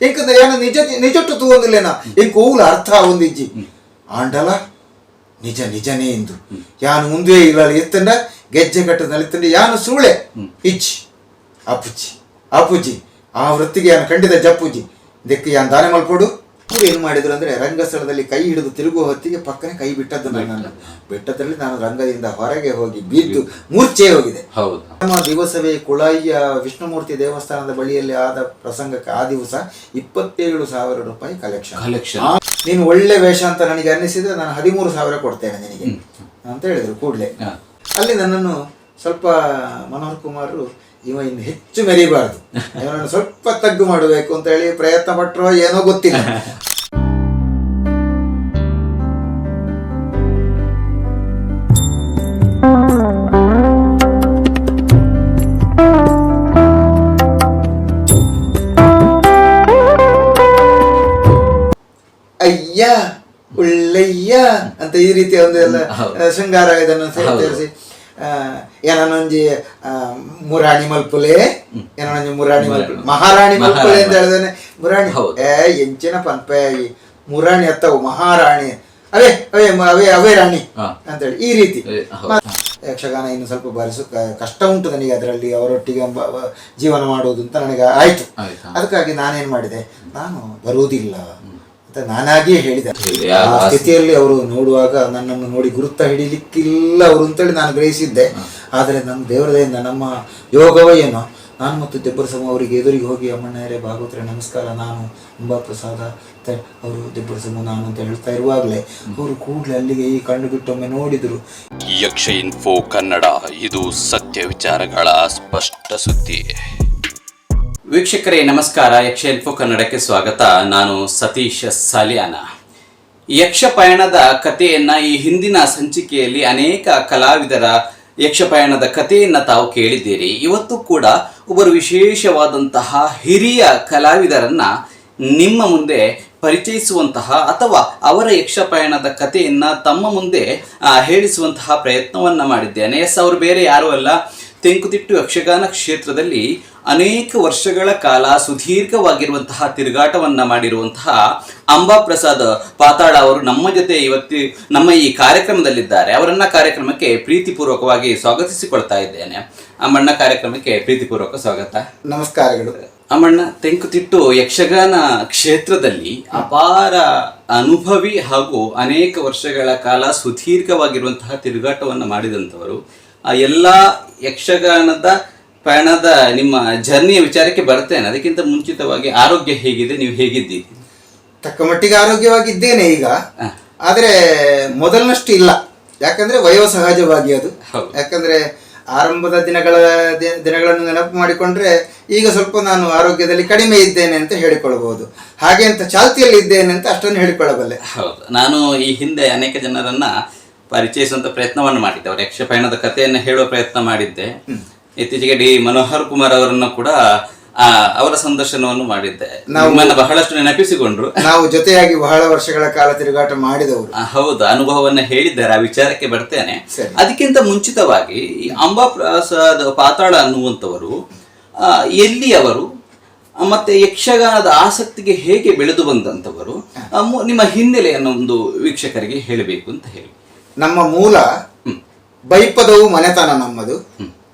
ಇಂಕ ಯಾನ ನಿಜ ನಿಜಟ್ಟು ತೂವೊಂದಿಲ್ಲೇನ ಈ ಕೂಲ ಅರ್ಥ ಒಂದಿಜ್ಜಿ ಆಂಡಲ ನಿಜ ನಿಜನೇ ಇಂದು. ಯಾನು ಮುಂದೆ ಇಲ್ಲ ಎತ್ತಂಡ ಗೆಜ್ಜೆ ಕಟ್ಟದಲ್ಲಿ ಎತ್ತಂಡ ಯಾನು ಸುಳ್ಳೆ? ಇಚ್ಚಿ ಅಪ್ಪುಚ್ಚಿ ಅಪ್ಪುಜಿ ಆ ವೃತ್ತಿಗೆ ಯಾನು ಕಂಡಿದ ಜಪ್ಪುಜಿ ಇದಕ್ಕೆ ಯಾನ್ ದಾನ ಮಲ್ಪೋಡು ಇವ್ರು ಏನು ಮಾಡಿದ್ರು ಅಂದ್ರೆ ರಂಗಸ್ಥಳದಲ್ಲಿ ಕೈ ಹಿಡಿದು ತಿರುಗುವ ಹೊತ್ತಿಗೆ ಪಕ್ಕನೆ ಕೈ ಬಿಟ್ಟದ್ದು ನನ್ನನ್ನು ಬೆಟ್ಟದಲ್ಲಿ ನಾನು ರಂಗದಿಂದ ಹೊರಗೆ ಹೋಗಿ ಬಿದ್ದು ಮೂರ್ಛೆ ಹೋಗಿದೆ. ನಮ್ಮ ದಿವಸವೇ ಕುಳಾಯಿಯ ವಿಷ್ಣುಮೂರ್ತಿ ದೇವಸ್ಥಾನದ ಬಳಿಯಲ್ಲಿ ಆದ ಪ್ರಸಂಗಕ್ಕೆ ಆ ದಿವಸ ಇಪ್ಪತ್ತೇಳು ಸಾವಿರ ರೂಪಾಯಿ ಕಲೆಕ್ಷನ್ ಕಲೆಕ್ಷನ್ ನೀನು ಒಳ್ಳೆ ವೇಷ ಅಂತ ನನಗೆ ಅನ್ನಿಸಿದ್ರೆ ನಾನು ಹದಿಮೂರು ಸಾವಿರ ಕೊಡ್ತೇನೆ ನಿನಗೆ. ಅಂತ ಹೇಳಿದ್ರು ಕೂಡಲೇ. ಅಲ್ಲಿ ನನ್ನನ್ನು ಸ್ವಲ್ಪ ಮನೋಹರ್ ಕುಮಾರ್ ಇವ ಇನ್ನು ಹೆಚ್ಚು ಮೆರಿಬಾರದು. ಇವನನ್ನು ಸ್ವಲ್ಪ ತಗ್ಗು ಮಾಡಬೇಕು ಅಂತ ಹೇಳಿ ಪ್ರಯತ್ನ ಪಟ್ಟರೋ ಏನೋ ಗೊತ್ತಿಲ್ಲ. ಅಯ್ಯ ಉಳ್ಳಯ್ಯ ಅಂತ ಈ ರೀತಿಯ ಒಂದು ಎಲ್ಲ ಶೃಂಗಾರ ಇದನ್ನು ಸೇರಿಸಿ. ಏನನೊಂಜಿ ಆ, ಮುರಾಣಿ ಮಲ್ಪುಲೆ? ಏನೊಂಜಿ ಮುರಾಣಿ ಮಲ್ಪುಲೆ? ಮಹಾರಾಣಿ ಮಲ್ಪುಲೆ ಅಂತ ಹೇಳಿದ್ರೆ ಮುರಾಣಿ. ಏ ಎಂಚಿನ ಪನ್ಪೆ ಮುರಾಣಿ ಅತ್ತವು ಮಹಾರಾಣಿ. ಅವೇ ಅವೇ ಅವೇ ಅವೇ ರಾಣಿ ಅಂತ ಅಂತೇಳಿ ಈ ರೀತಿ. ಯಕ್ಷಗಾನ ಇನ್ನು ಸ್ವಲ್ಪ ಬರಿಸು ಕಷ್ಟ ಉಂಟು ನನಗೆ ಅದರಲ್ಲಿ. ಅವರೊಟ್ಟಿಗೆ ಜೀವನ ಮಾಡುವುದು ಅಂತ ನನಗೆ ಆಯ್ತು. ಆಯ್ತಾ? ಅದಕ್ಕಾಗಿ ನಾನೇನ್ ಮಾಡಿದೆ? ನಾನು ಬರುವುದಿಲ್ಲ. ಅಂತ ನಾನಾಗಿಯೇ ಹೇಳಿದೆ. ಆ ಸ್ಥಿತಿಯಲ್ಲಿ ಅವರು ನೋಡುವಾಗ ನನ್ನನ್ನು ನೋಡಿ ಗುರುತ ಹಿಡಿಲಿಕ್ಕಿಲ್ಲ ಅವರು ಅಂತೇಳಿ ನಾನು ಗ್ರಹಿಸಿದ್ದೆ. ಆದರೆ ನನ್ನ ದೇವರದಯಿಂದ ನಮ್ಮ ಯೋಗವೇ ಏನೋ ನಾನು ಮತ್ತು ದೆಬ್ಬರಸಮ ಅವರಿಗೆ ಎದುರಿಗೆ ಹೋಗಿ ಅಮ್ಮಣ್ಣರೇ ಭಾಗವತರೆ ನಮಸ್ಕಾರ ನಾನು ಅಂಬಾ ಪ್ರಸಾದ ಅಂತ ಅವರು ದೆಬ್ಬರಸಮ ನಾನು ಅಂತ ಹೇಳ್ತಾ ಇರುವಾಗಲೇ ಅವರು ಕೂಡಲೇ ಅಲ್ಲಿಗೆ ಈ ಕಣ್ಣು ಬಿಟ್ಟೊಮ್ಮೆ ನೋಡಿದರು. ಯಕ್ಷ ಇನ್ಫೋ ಕನ್ನಡ ಇದು ಸತ್ಯ ವಿಚಾರಗಳ ಸ್ಪಷ್ಟ ಸುದ್ದಿ. ವೀಕ್ಷಕರೇ, ನಮಸ್ಕಾರ. ಯಕ್ಷ ಇನ್ಫೋ ಕನ್ನಡಕ್ಕೆ ಸ್ವಾಗತ. ನಾನು ಸತೀಶ್ ಸಾಲಿಯಾನ. ಯಕ್ಷ ಪಯಣದ ಕಥೆಯನ್ನ ಈ ಹಿಂದಿನ ಸಂಚಿಕೆಯಲ್ಲಿ ಅನೇಕ ಕಲಾವಿದರ ಯಕ್ಷ ಪಯಣದ ಕಥೆಯನ್ನ ತಾವು ಕೇಳಿದ್ದೀರಿ. ಇವತ್ತು ಕೂಡ ಒಬ್ಬರು ವಿಶೇಷವಾದಂತಹ ಹಿರಿಯ ಕಲಾವಿದರನ್ನ ನಿಮ್ಮ ಮುಂದೆ ಪರಿಚಯಿಸುವಂತಹ ಅಥವಾ ಅವರ ಯಕ್ಷಪಯಣದ ಕಥೆಯನ್ನ ತಮ್ಮ ಮುಂದೆ ಹೇಳಿಸುವಂತಹ ಪ್ರಯತ್ನವನ್ನ ಮಾಡಿದ್ದೇನೆ. ಎಸ್, ಅವರು ಬೇರೆ ಯಾರೂ ಅಲ್ಲ. ತೆಂಕುತಿಟ್ಟು ಯಕ್ಷಗಾನ ಕ್ಷೇತ್ರದಲ್ಲಿ ಅನೇಕ ವರ್ಷಗಳ ಕಾಲ ಸುದೀರ್ಘವಾಗಿರುವಂತಹ ತಿರುಗಾಟವನ್ನ ಮಾಡಿರುವಂತಹ ಅಂಬಾ ಪ್ರಸಾದ್ ಪಾತಾಳ ಅವರು ನಮ್ಮ ಜೊತೆ ಇವತ್ತು ನಮ್ಮ ಈ ಕಾರ್ಯಕ್ರಮದಲ್ಲಿದ್ದಾರೆ. ಅವರನ್ನ ಕಾರ್ಯಕ್ರಮಕ್ಕೆ ಪ್ರೀತಿಪೂರ್ವಕವಾಗಿ ಸ್ವಾಗತಿಸಿಕೊಳ್ತಾ ಇದ್ದೇನೆ. ಅಮ್ಮಣ್ಣ ಕಾರ್ಯಕ್ರಮಕ್ಕೆ ಪ್ರೀತಿಪೂರ್ವಕ ಸ್ವಾಗತ. ನಮಸ್ಕಾರಗಳು. ಅಮ್ಮಣ್ಣ ತೆಂಕುತಿಟ್ಟು ಯಕ್ಷಗಾನ ಕ್ಷೇತ್ರದಲ್ಲಿ ಅಪಾರ ಅನುಭವಿ ಹಾಗೂ ಅನೇಕ ವರ್ಷಗಳ ಕಾಲ ಸುದೀರ್ಘವಾಗಿರುವಂತಹ ತಿರುಗಾಟವನ್ನು ಮಾಡಿದಂಥವರು. ಆ ಎಲ್ಲ ಯಕ್ಷಗಾನದ ಪಯಣದ ನಿಮ್ಮ ಜರ್ನಿಯ ವಿಚಾರಕ್ಕೆ ಬರ್ತೇನೆ. ಅದಕ್ಕಿಂತ ಮುಂಚಿತವಾಗಿ ಆರೋಗ್ಯ ಹೇಗಿದೆ ನೀವು ಹೇಗಿದ್ದೀರಿ? ತಕ್ಕ ಮಟ್ಟಿಗೆ ಆರೋಗ್ಯವಾಗಿದ್ದೇನೆ ಈಗ. ಆದರೆ ಮೊದಲಿನಷ್ಟು ಇಲ್ಲ. ಯಾಕಂದ್ರೆ ವಯೋಸಹಜವಾಗಿ ಅದು. ಯಾಕಂದ್ರೆ ಆರಂಭದ ದಿನಗಳ ದಿನಗಳನ್ನು ನೆನಪು ಮಾಡಿಕೊಂಡ್ರೆ ಈಗ ಸ್ವಲ್ಪ ನಾನು ಆರೋಗ್ಯದಲ್ಲಿ ಕಡಿಮೆ ಇದ್ದೇನೆ ಅಂತ ಹೇಳಿಕೊಳ್ಳಬಹುದು. ಹಾಗೆ ಅಂತ ಚಾಲ್ತಿಯಲ್ಲಿ ಇದ್ದೇನೆ ಅಂತ ಅಷ್ಟನ್ನು ಹೇಳಿಕೊಳ್ಳಬಲ್ಲೆ. ಹೌದು. ನಾನು ಈ ಹಿಂದೆ ಅನೇಕ ಜನರನ್ನ ಪರಿಚಯಿಸುವಂತ ಪ್ರಯತ್ನವನ್ನು ಮಾಡಿದ್ದೆ. ಅವರ ಯಕ್ಷ ಪಯಣದ ಕಥೆಯನ್ನು ಹೇಳುವ ಪ್ರಯತ್ನ ಮಾಡಿದ್ದೆ. ಇತ್ತೀಚೆಗೆ ಡಿ ಮನೋಹರ್ ಕುಮಾರ್ ಅವರನ್ನು ಕೂಡ ಅವರ ಸಂದರ್ಶನವನ್ನು ಮಾಡಿದ್ದೆ. ನಾವು ಬಹಳಷ್ಟು ನೆನಪಿಸಿಕೊಂಡ್ರು. ನಾವು ಜೊತೆಯಾಗಿ ಬಹಳ ವರ್ಷಗಳ ಕಾಲ ತಿರುಗಾಟ ಮಾಡಿದವರು. ಹೌದು ಅನುಭವವನ್ನ ಹೇಳಿದ್ದಾರೆ ಆ ವಿಚಾರಕ್ಕೆ ಬರ್ತೇನೆ. ಅದಕ್ಕಿಂತ ಮುಂಚಿತವಾಗಿ ಈ ಅಂಬಾ ಪ್ರಸಾದ್ ಪಾತಾಳ ಅನ್ನುವಂಥವರು ಎಲ್ಲಿ ಅವರು ಮತ್ತೆ ಯಕ್ಷಗಾನದ ಆಸಕ್ತಿಗೆ ಹೇಗೆ ಬೆಳೆದು ಬಂದಂಥವರು ನಿಮ್ಮ ಹಿನ್ನೆಲೆಯನ್ನು ಒಂದು ವೀಕ್ಷಕರಿಗೆ ಹೇಳಬೇಕು ಅಂತ ಹೇಳಿ. ನಮ್ಮ ಮೂಲ ಬೈಪದವು ಮನೆತನ ನಮ್ಮದು.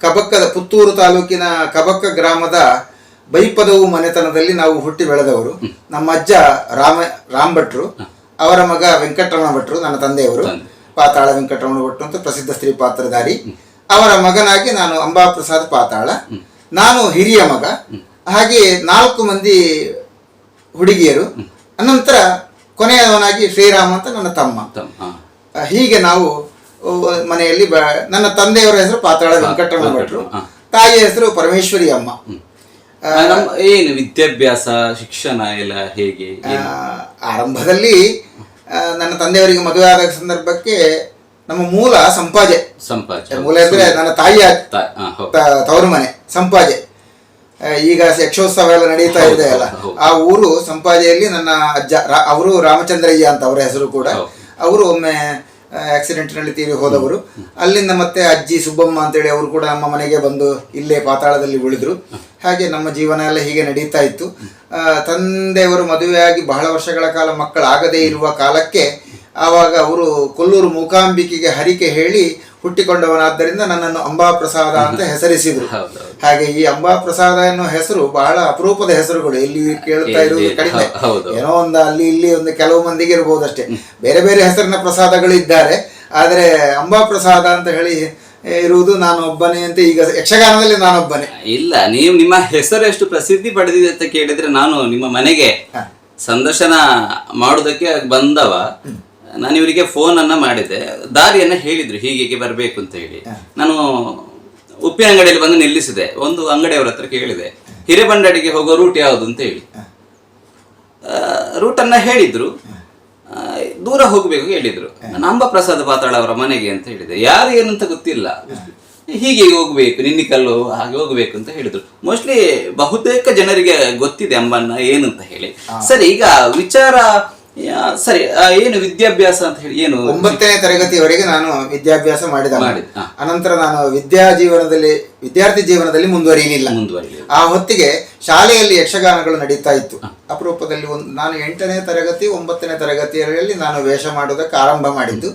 ಕಬಕ್ಕದ ಪುತ್ತೂರು ತಾಲೂಕಿನ ಕಬಕ್ಕ ಗ್ರಾಮದ ಬೈಪದವು ಮನೆತನದಲ್ಲಿ ನಾವು ಹುಟ್ಟಿ ಬೆಳೆದವರು. ನಮ್ಮ ಅಜ್ಜ ರಾಮ ರಾಮ್ ಭಟ್ರು ಅವರ ಮಗ ವೆಂಕಟರಮಣ ಭಟ್ರು ನನ್ನ ತಂದೆಯವರು. ಪಾತಾಳ ವೆಂಕಟರಮಣ ಭಟ್ರು ಅಂತ ಪ್ರಸಿದ್ಧ ಸ್ತ್ರೀ ಪಾತ್ರಧಾರಿ ಅವರ ಮಗನಾಗಿ ನಾನು ಅಂಬಾಪ್ರಸಾದ್ ಪಾತಾಳ. ನಾನು ಹಿರಿಯ ಮಗ. ಹಾಗೆ ನಾಲ್ಕು ಮಂದಿ ಹುಡುಗಿಯರು. ಅನಂತರ ಕೊನೆಯವನಾಗಿ ಶ್ರೀರಾಮ ಅಂತ ನನ್ನ ತಮ್ಮ. ಹೀಗೆ ನಾವು ಮನೆಯಲ್ಲಿ ನನ್ನ ತಂದೆಯವರ ಹೆಸರು ಪಾತಾಳ ವೆಂಕಟರಮಣ ಭಟ್ರು. ತಾಯಿಯ ಹೆಸರು ಪರಮೇಶ್ವರಿ ಅಮ್ಮ. ನಮ್ಮ ಏನು ವಿದ್ಯಾಭ್ಯಾಸ ಶಿಕ್ಷಣ ಎಲ್ಲ ಹೇಗೆ? ಆರಂಭದಲ್ಲಿ ನನ್ನ ತಂದೆಯವರಿಗೆ ಮದುವೆ ಆದ ಸಂದರ್ಭಕ್ಕೆ ನಮ್ಮ ಮೂಲ ಸಂಪಾಜೆ. ಸಂಪಾಜೆ. ಮೂಲ ಅಂದ್ರೆ ನನ್ನ ತಾಯಿಯ ತವರು ಮನೆ ಸಂಪಾಜೆ. ಈಗ ಯಕ್ಷೋತ್ಸವ ಎಲ್ಲ ನಡೀತಾ ಇದೆ ಅಲ್ಲ. ಆ ಊರು ಸಂಪಾಜೆಯಲ್ಲಿ ನನ್ನ ಅಜ್ಜ ಅವರು ರಾಮಚಂದ್ರಯ್ಯ ಅಂತ ಅವರ ಹೆಸರು ಕೂಡ. ಅವರು ಒಮ್ಮೆ ಆಕ್ಸಿಡೆಂಟ್ನಲ್ಲಿ ತೀರಿ ಹೋದವರು. ಅಲ್ಲಿಂದ ಮತ್ತೆ ಅಜ್ಜಿ ಸುಬ್ಬಮ್ಮ ಅಂತೇಳಿ ಅವರು ಕೂಡ ನಮ್ಮ ಮನೆಗೆ ಬಂದು ಇಲ್ಲೇ ಪಾತಾಳದಲ್ಲಿ ಉಳಿದ್ರು. ಹಾಗೆ ನಮ್ಮ ಜೀವನ ಎಲ್ಲ ಹೀಗೆ ನಡೀತಾ ಇತ್ತು. ತಂದೆಯವರು ಮದುವೆಯಾಗಿ ಬಹಳ ವರ್ಷಗಳ ಕಾಲ ಮಕ್ಕಳಾಗದೇ ಇರುವ ಕಾಲಕ್ಕೆ ಆವಾಗ ಅವರು ಕೊಲ್ಲೂರು ಮೂಕಾಂಬಿಕೆಗೆ ಹರಿಕೆ ಹೇಳಿ ಹುಟ್ಟಿಕೊಂಡವನಾದ್ದರಿಂದ ನನ್ನನ್ನು ಅಂಬಾಪ್ರಸಾದ ಅಂತ ಹೆಸರಿಸಿದ್ರು. ಹಾಗೆ ಈ ಅಂಬಾಪ್ರಸಾದ ಎನ್ನುವ ಹೆಸರು ಬಹಳ ಅಪರೂಪದ ಹೆಸರುಗಳು ಇಲ್ಲಿ ಕೇಳ್ತಾ ಇರುವುದು ಕಡಿಮೆ. ಏನೋ ಒಂದು ಅಲ್ಲಿ ಇಲ್ಲಿ ಒಂದು ಕೆಲವು ಮಂದಿಗೆ ಇರಬಹುದು ಅಷ್ಟೇ ಬೇರೆ ಬೇರೆ ಹೆಸರಿನ ಪ್ರಸಾದಗಳು ಇದ್ದಾರೆ. ಆದರೆ ಅಂಬಾಪ್ರಸಾದ ಅಂತ ಹೇಳಿ ಇರುವುದು ನಾನು ಒಬ್ಬನೇ ಅಂತ ಈಗ ಯಕ್ಷಗಾನದಲ್ಲಿ ನಾನೊಬ್ಬನೇ. ಇಲ್ಲ ನೀವು ನಿಮ್ಮ ಹೆಸರು ಎಷ್ಟು ಪ್ರಸಿದ್ಧಿ ಪಡೆದಿದೆ ಅಂತ ಕೇಳಿದ್ರೆ ನಾನು ನಿಮ್ಮ ಮನೆಗೆ ಸಂದರ್ಶನ ಮಾಡುವುದಕ್ಕೆ ಬಂದವ. ನಾನು ಇವರಿಗೆ ಫೋನ್ ಅನ್ನ ಮಾಡಿದೆ ದಾರಿಯನ್ನ ಹೇಳಿದ್ರು ಹೀಗೆ ಬರಬೇಕು ಅಂತ ಹೇಳಿ. ನಾನು ಉಪ್ಪಿನ ಅಂಗಡಿಯಲ್ಲಿ ಬಂದು ನಿಲ್ಲಿಸಿದೆ. ಒಂದು ಅಂಗಡಿಯವರ ಹತ್ರ ಕೇಳಿದೆ. ಹಿರೇಬಂಡಡಿಗೆ ಹೋಗೋ ರೂಟ್ ಯಾವುದು ಅಂತ ಹೇಳಿ. ರೂಟನ್ನ ಹೇಳಿದ್ರು. ಆ, ದೂರ ಹೋಗಬೇಕು ಹೇಳಿದ್ರು. ನಂಬ ಪ್ರಸಾದ್ ಪಾತಾಳ ಅವರ ಮನೆಗೆ ಅಂತ ಹೇಳಿದೆ. ಯಾರು ಏನು ಅಂತ ಗೊತ್ತಿಲ್ಲ. ಹೀಗೆ ಹೋಗ್ಬೇಕು ನಿನ್ನಿಕಲ್ಲು ಹಾಗೆ ಹೋಗ್ಬೇಕು ಅಂತ ಹೇಳಿದ್ರು. ಮೋಸ್ಟ್ಲಿ ಬಹುತೇಕ ಜನರಿಗೆ ಗೊತ್ತಿದೆ ಅಂಬನ್ನ ಏನು ಅಂತ ಹೇಳಿ. ಸರಿ ಈಗ ವಿಚಾರ ಸರಿ ಏನು ವಿದ್ಯಾಭ್ಯಾಸ ಅಂತ ಹೇಳಿ ಏನು ಒಂಬತ್ತನೇ ತರಗತಿಯವರೆಗೆ ನಾನು ವಿದ್ಯಾಭ್ಯಾಸ ಮಾಡಿದ. ಅನಂತರ ನಾನು ವಿದ್ಯಾ ಜೀವನದಲ್ಲಿ ವಿದ್ಯಾರ್ಥಿ ಜೀವನದಲ್ಲಿ ಮುಂದುವರಿಯಲಿಲ್ಲ. ಮುಂದುವರಿಯಲಿಲ್ಲ. ಆ ಹೊತ್ತಿಗೆ ಶಾಲೆಯಲ್ಲಿ ಯಕ್ಷಗಾನಗಳು ನಡೀತಾ ಇತ್ತು. ಅಪರೂಪದಲ್ಲಿ ಒಂದು ನಾನು ಎಂಟನೇ ತರಗತಿ ಒಂಬತ್ತನೇ ತರಗತಿಯಲ್ಲಿ ನಾನು ವೇಷ ಮಾಡೋದಕ್ಕೆ ಆರಂಭ ಮಾಡಿದ್ದು.